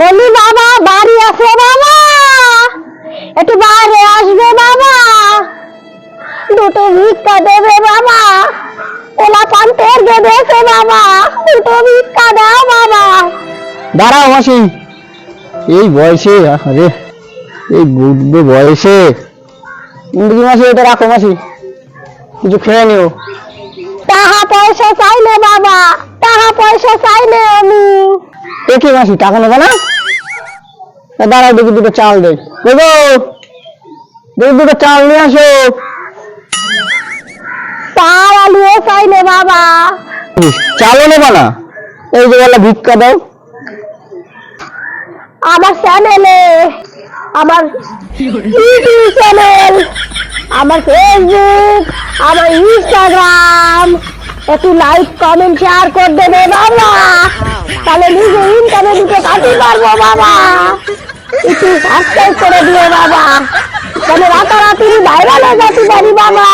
বলি বাবা বাড়ি আসো বাবা? একটু বাইরে আসবে বাবা। দুটো ভিক্ষা দেবে বাবা। ওলা পান্তের দেবে বাবা। দুটো ভিক্ষা দাও বাবা। দাঁড়াও মাসি। এই বয়সে আরে এই বুড়বে বয়সে। বুড়ি মাসি এটা রাখো মাসি। কিছু খেয়ে নিও। টাকা পয়সা চাইলে বাবা। টাকা পয়সা চাইলে আমি। একে মাসি টাকা নেবে না? দাঁড়াও দেখি দুটো চাল দেই। দেবো দেখি দুটো চাল নিয়ে আসো। চাল আলুও চাইলে বাবা। চালও নেবে না? এই যে বলে ভিক্ষা দাও। আমার চ্যানেলে আমার ইউটিউব চ্যানেল আমার ফেসবুক আমার ইনস্টাগ্রাম একটু লাইক কমেন্ট শেয়ার করে দেবে বাবা। পারব বাবা। একটু সাবস্ক্রাইব করে দিও বাবা। তাহলে রাতারাতি ভাইরাল হয়ে যেতে পারি বাবা।